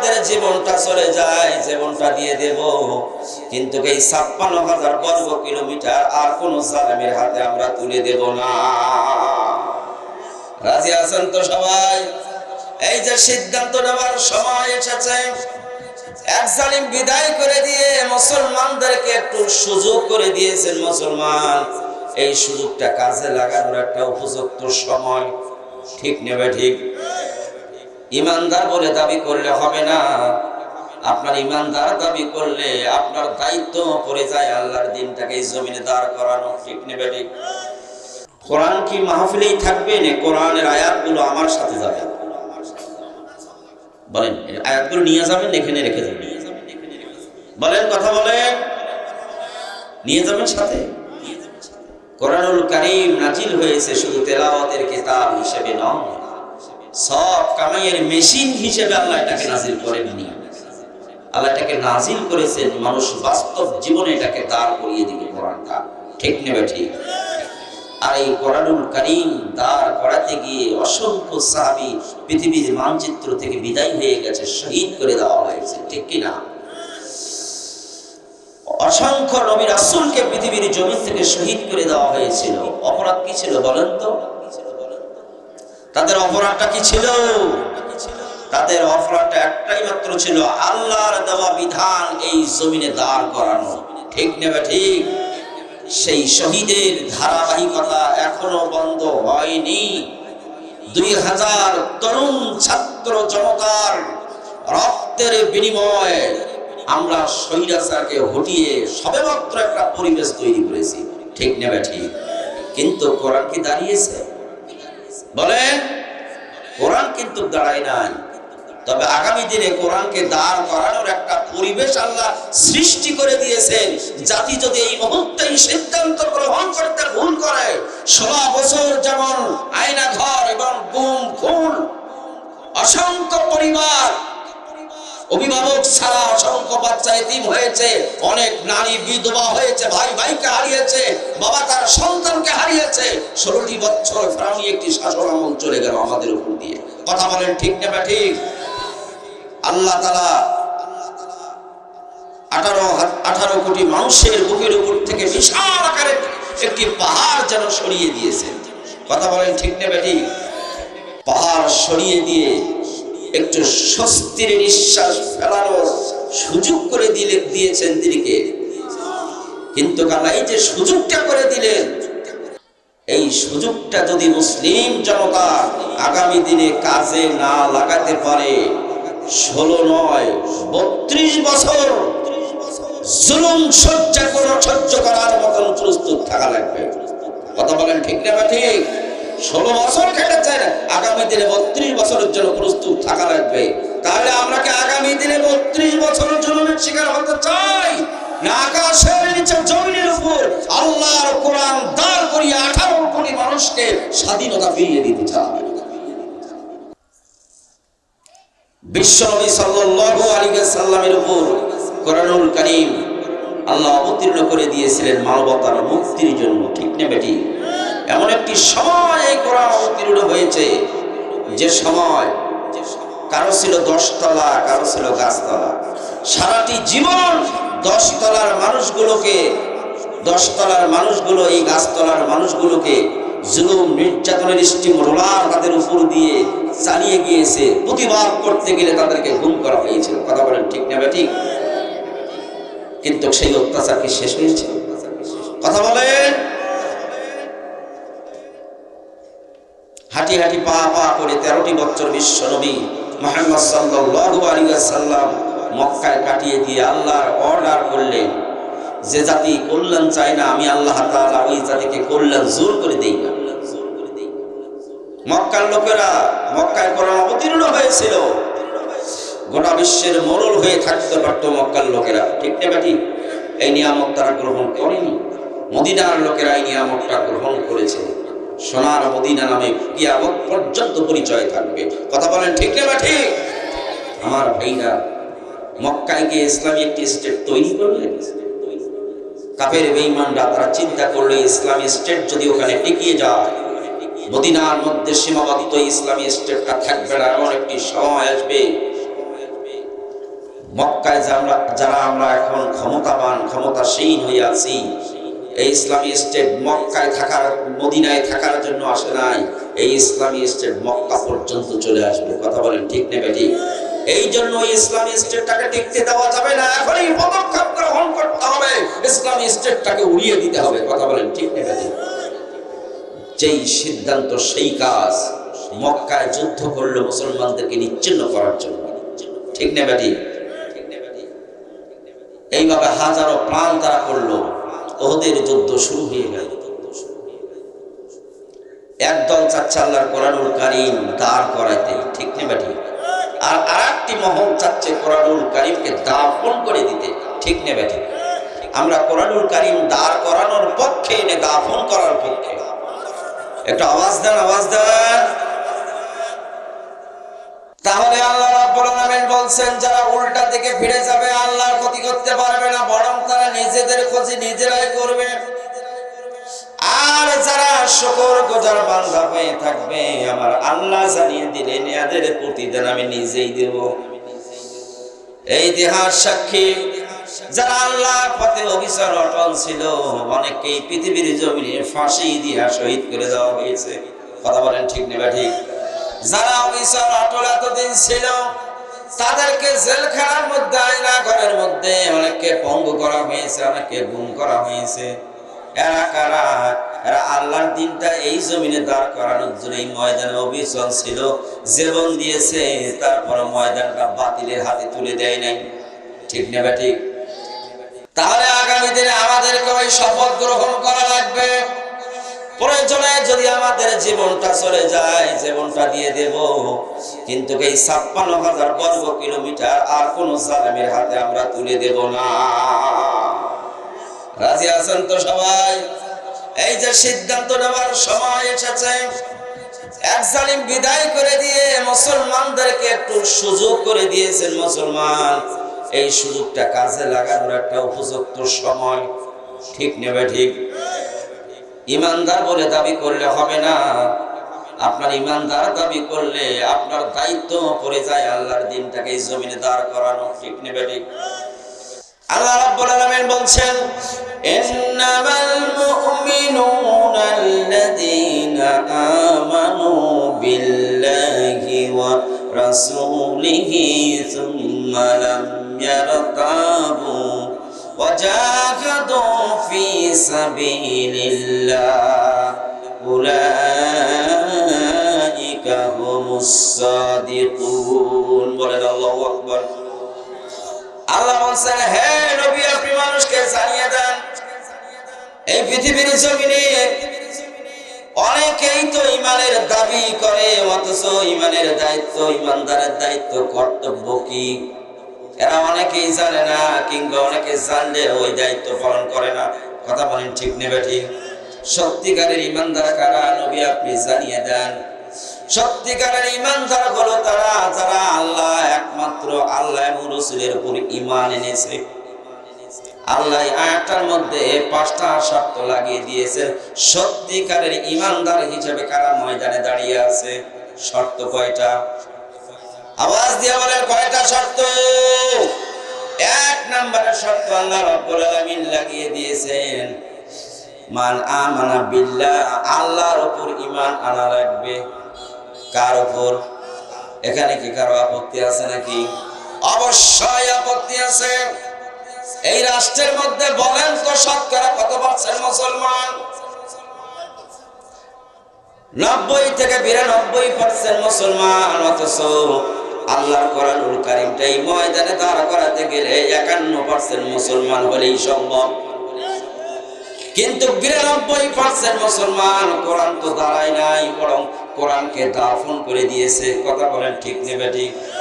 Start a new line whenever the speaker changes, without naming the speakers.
আমাদের জীবনটা চলে যায়, জীবনটা দিয়ে দেব। কিন্তু এই ছাপ্পান্ন হাজার বর্গ কিলোমিটার আর কোন জালেমের হাতে আমরা তুলে দেব না। রাজি আছেন তো সবাই? এই যে সিদ্ধান্ত নেওয়ার সময় এসেছে, এক জালিম বিদায় করে দিয়ে মুসলমানদেরকে একটু সুযোগ করে দিয়েছেন মুসলমান। এই সুযোগটা কাজে লাগানোর একটা উপযুক্ত সময়। ঠিক নেবে ঠিক? ইমানদার বলে দাবি করলে হবে না। আপনার ইমানদার দাবি করলে আপনার দায়িত্ব পড়ে যায় আল্লাহর দিনটাকে জমিনে দাঁড় করানো, ঠিক নেবে ঠিক। কোরআন কি মাহফিলেই থাকবে না কোরআনের আয়াতগুলো আমার সাথে যাবে? বলেন আয়াতগুলো নিয়ে যাবেন এখানে রেখে যাবেন বলেন, কথা বলেন। নিয়ে যাবেন সাথে? কোরআনুল কারীম নাজিল হয়েছে শুধু তেলাওয়াতের কিতাব হিসেবে নয়। সব কামাইয়ের মেশিন হিসেবে আল্লাহ এটাকে নাজিল করেননি আল্লাহ এটাকে নাজিল করেছেন, মানুষ বাস্তব জীবনে এটাকে দাঁড় করিয়ে দিবে কোরআনটা। ঠিক নেবে ঠিক? আর এই কোরআনুল কারীম দাঁড় করাতে গিয়ে অসংখ্য সাহাবী পৃথিবীর মানচিত্র থেকে বিদায় হয়ে গেছে, শহীদ করে দেওয়া হয়েছে, ঠিক কিনা অসংখ্য নবী রাসূলকে পৃথিবীর জমি থেকে শহীদ করে দেওয়া হয়েছিল। অপরাধ কি ছিল বলেন তো? তাদের অপরাধটা কি ছিল? তাদের অপরাধটা একটাই মাত্র ছিল আল্লাহর দেওয়া বিধান এই জমিনে দাঁড় করানো। ঠিক নেবে ঠিক? সেই শহীদের ধারাবাহিকতা এখনও বন্ধ হয়নি। দুই হাজার তরুণ ছাত্র জনতার রক্তের বিনিময়ে আমরা স্বৈরাচারকে হটিয়ে সবেমাত্র একটা পরিবেশ তৈরি করেছি। ঠিক নেবে ঠিক? কিন্তু কোরআন কি দাঁড়িয়েছে? বলেন কোরআন কিন্তু দাঁড়ায় নাই। তবে আগামী দিনে কোরআনকে দাঁড় করানোর একটা পরিবেশ আল্লাহ সৃষ্টি করে দিয়েছেন। জাতি যদি এই মুহূর্তেই সিদ্ধান্ত গ্রহণ করতে ভুল করে, ষোলো বছর যেমন আয়না ঘর এবং গুম, খুন, অসংখ্য পরিবার অভিভাবক ছাড়া অসংখ্য বাচ্চা এতিম হয়েছে, অনেক নারী বিধবা হয়েছে, ভাই ভাইকে হারিয়েছে, বাবা তার সন্তানকে হারিয়েছে। ষোলোটি বছর ফেরানি একটি শাসন আমল চলে গেল আমাদের উপর দিয়ে। কথা বলেন ঠিক না ঠিক? আল্লাহ তালা আঠারো আঠারো কোটি মানুষের বুকের উপর থেকে বিশাল আকারের একটি পাহাড় যেন সরিয়ে দিয়েছেন কথা বলেন ঠিক না ঠিক? পাহাড় সরিয়ে দিয়ে একটু স্বস্তির নিঃশ্বাস ফেলানোর সুযোগ করে দিলে, দিয়েছেন তিনিকে কিন্তু কালা এই যে সুযোগটা করে দিলেন, এই সুযোগটা যদি মুসলিম জনতা আগামী দিনে কাজে না লাগাতে পারে, ষোলো নয়, বত্রিশ বছর জুলুম সহ্য সহ্য করার মতন প্রস্তুত থাকা লাগবে। কথা বলেন ঠিক না ঠিক? ষোলো বছর খেটেছে আগামী দিনে বত্রিশ বছরের জন্য প্রস্তুত থাকা লাগবে। তাহলে আমরা কি আগামী দিনে বত্রিশ বছরের জুলুমের শিকার হতে চাই? নিচে কোরআন দাঁড় আঠারো মানুষকে স্বাধীনতা ফিরিয়ে দিতে সাল্লামের উপর কোরআনুল আল্লাহ অবতীর্ণ করে দিয়েছিলেন মানবতার মুক্তির জন্য। ঠিক না বেটি? এমন একটি সময় এই কোরআন অবতীর্ণ হয়েছে যে সময় কারও ছিল দশতলা কারও ছিল গাছতলা। সারাটি জীবন দশতলার মানুষগুলোকে, দশতলার মানুষগুলো, এই গাছতলার মানুষগুলোকে জুলুম, নির্যাতনের স্টিম রোলার তাদের উপর দিয়ে চালিয়ে গিয়েছে। প্রতিবাদ করতে গেলে তাদেরকে গুম করা হয়েছিল। কথা বলেন ঠিক না ঠিক? কিন্তু সেই অত্যাচার কি শেষ হয়েছে? হাঁটি হাঁটি পা পা করে তেরোটি বছর বিশ্ব নবী মোহাম্মদ সাল্লাল্লাহু আলাইহি সাল্লাম মক্কায় কাটিয়ে দিয়ে আল্লাহর অর্ডার করলেন, যে জাতি কল্যাণ চায় না, আমি আল্লাহ তাআলা ওই জাতিকে কল্যাণ জোর করে দেই না। মক্কার লোকেরা মক্কায় কোরআন অবতীর্ণ হয়েছিল। গোটা বিশ্বের মরল হয়ে থাকতে পারত মক্কার লোকেরা। ঠিক না বেটি এই নিয়ামত তারা গ্রহণ করেনি। মদিনার লোকেরা এই নিয়ামতটা গ্রহণ করেছে। সোনার মদিনা নামে কিয়ামত পর্যন্ত পরিচয় থাকবে। কথা বলেন ঠিক না ঠিক? আমার ভাইরা মক্কায় গিয়ে ইসলামী একটি স্টেট তৈরি করলেন। কাফের বেঈমানরা তারা চিন্তা করলে ইসলামী স্টেট যদি ওখানে টিকিয়ে যায়, মদিনার মধ্যে সীমাবদ্ধ ইসলামী স্টেটটা থাকবে না, এমন একটি সময় আসবে। মক্কায় যারা আমরা এখন ক্ষমতাবান, ক্ষমতাসীন হয়ে আছি এই ইসলামী স্টেট মক্কায় থাকার, মদিনায় থাকার জন্য আসে নাই। এই ইসলামী স্টেট মক্কা পর্যন্ত চলে আসবে। কথা বলেন ঠিক নেবে ঠিক এই জন্য ইসলামী স্টেটটাকে টিকতে দেওয়া যাবে না। এখনই পদক্ষেপ গ্রহণ করতে হবে। ইসলামী স্টেটটাকে উড়িয়ে দিতে হবে। কথা বলেন ঠিক নেবে ঠিক যেই সিদ্ধান্ত, সেই কাজ মক্কায় যুদ্ধ করল মুসলমানদেরকে নিচ্ছিন্ন করার জন্য। ঠিক নেবে ঠিক এইভাবে হাজারো প্রাণ তারা করল। ওদের যুদ্ধ শুরু হয়ে গেল। একদল চাচ্ছে আল্লাহর কোরআনুল কারিম দাঁড় করাইতে ঠিক নেবে ঠিক আর আরেকটি মহল চাচ্ছে কোরআনুল কারিমকে দাফন করে দিতে, ঠিক নেবে ঠিক আমরা কোরআনুল কারিম দাঁড় করানোর পক্ষে এনে দাফন করার পক্ষে। একটু আওয়াজ দেন আওয়াজ দেন। তাহলে আল্লাহ বলছেন, যারা উল্টা দিকে ফিরে যাবে, আল্লাহর ক্ষতি করতে পারবে না, বরং নিজেদের ক্ষতি নিজেরাই করবে আর যারা শুকর গোজার বান্দা হয়ে থাকবে, আমার আল্লাহ জানিয়ে দিলেন, এদের প্রতিদিন আমি নিজেই দেব। এই ইতিহাস সাক্ষী, যারা আল্লাহর পথে অভিযান অটল ছিল, অনেককেই পৃথিবীর জমিনে ফাঁসি দিয়া শহীদ করে দেওয়া হয়েছে। কথা বলেন ঠিক নেবা ঠিক? যারা অভিযান অটল এতদিন ছিল তাদেরকে জেলখানার মধ্যে আয়না ঘরের মধ্যে অনেককে পঙ্গু করা হয়েছে, অনেককে গুম করা হয়েছে। এরা কারা? এরা আল্লাহর দিনটা এই জমিনে দাঁড় করানোর জন্য এই ময়দানে অভিযান ছিল, জীবন দিয়েছে তারপরে ময়দানটা বাতিলের হাতে তুলে দেয় নাই। ঠিক নেবে ঠিক তাহলে আগামী দিনে আমাদেরকে ওই শপথ গ্রহণ করা লাগবে। প্রয়োজনে যদি আমাদের জীবনটা চলে যায়, জীবনটা দিয়ে দেব। কিন্তু এই ছাপ্পান্ন হাজার বর্গ কিলোমিটার আর কোন জালেমের হাতে আমরা তুলে দেব না। রাজি আছেন তো সবাই? এই যে সিদ্ধান্ত নেওয়ার সময় এসেছে। এক জালিম বিদায় করে দিয়ে মুসলমানদেরকে একটু সুযোগ করে দিয়েছেন মুসলমান। এই সুযোগটা কাজে লাগানোর একটা উপযুক্ত সময়। ঠিক নেবে ঠিক। ইমানদার বলে দাবি করলে হবে না। আপনার ইমানদার দাবি করলে আপনার দায়িত্ব পড়ে যায় আল্লাহর দিনটাকে জমিনে দাঁড় করানো, ঠিক নেবে ঠিক আল্লাহ রাব্বুল আলামিন বলছেন, ইন্নামাল মুমিনুনা আমানু বিল্লাহি ওয়া রাসূলিহি সুম্মা লাম ওয়া জাহাদু ফি সাবিলিল্লাহ উলাইকা হুমুস সাদিকুন বলেন আল্লাহু আকবার। আল্লাহ বলছেন হে নবী আপনি মানুষকে জানিয়ে দেন এই পৃথিবীর জমিনে অনেকেই তো ইমানের দাবি করে অথচ ইমানের দায়িত্ব ইমানদারের দায়িত্ব কর্তব্য কি? এরা অনেকেই জানে না কিংবা অনেকে জানলে ওই দায়িত্ব পালন করে না। কথা বলেন ঠিক নেবে ঠিক সত্যিকারের ইমানদার কারা? নবী আপনি জানিয়ে দেন। সত্যিকারের ইমানদার হলো তারা যারা আল্লাহ একমাত্র আল্লাহ এবং রসুলের উপর ইমান এনেছে। আল্লাহ আয়াটার মধ্যে পাঁচটা শর্ত লাগিয়ে দিয়েছেন। সত্যিকারের ইমানদার হিসেবে কারা ময়দানে দাঁড়িয়ে আছে? শর্ত কয়টা? আওয়াজ দিয়ে বলেন, কয়টা শর্ত? এক নম্বরের শর্ত আল্লাহ রাব্বুল আলামিন লাগিয়ে দিয়েছেন। মান আমানা বিল্লাহ, আল্লাহর উপর ইমান আনা লাগবে। কার উপর? এখানে কি কারও আপত্তি আছে নাকি? অবশ্যই আপত্তি আছে। এই রাষ্ট্রের মধ্যে বলেন তো, শতকরা কত পার্সেন্ট মুসলমান? নব্বই থেকে বিরানব্বই পার্সেন্ট মুসলমান, অথচ আল্লাহর কোরআনুল কারিমটা ময়দানে দাঁড় করাতে গেলে একান্ন পার্সেন্ট মুসলমান হলেই সম্ভব। কিন্তু বিরানব্বই পার্সেন্ট মুসলমান কোরআন তো দাঁড়ায় নাই, বরং কোরআনকে দাফন করে দিয়েছে। কথা বলেন ঠিক নেবে ঠিক।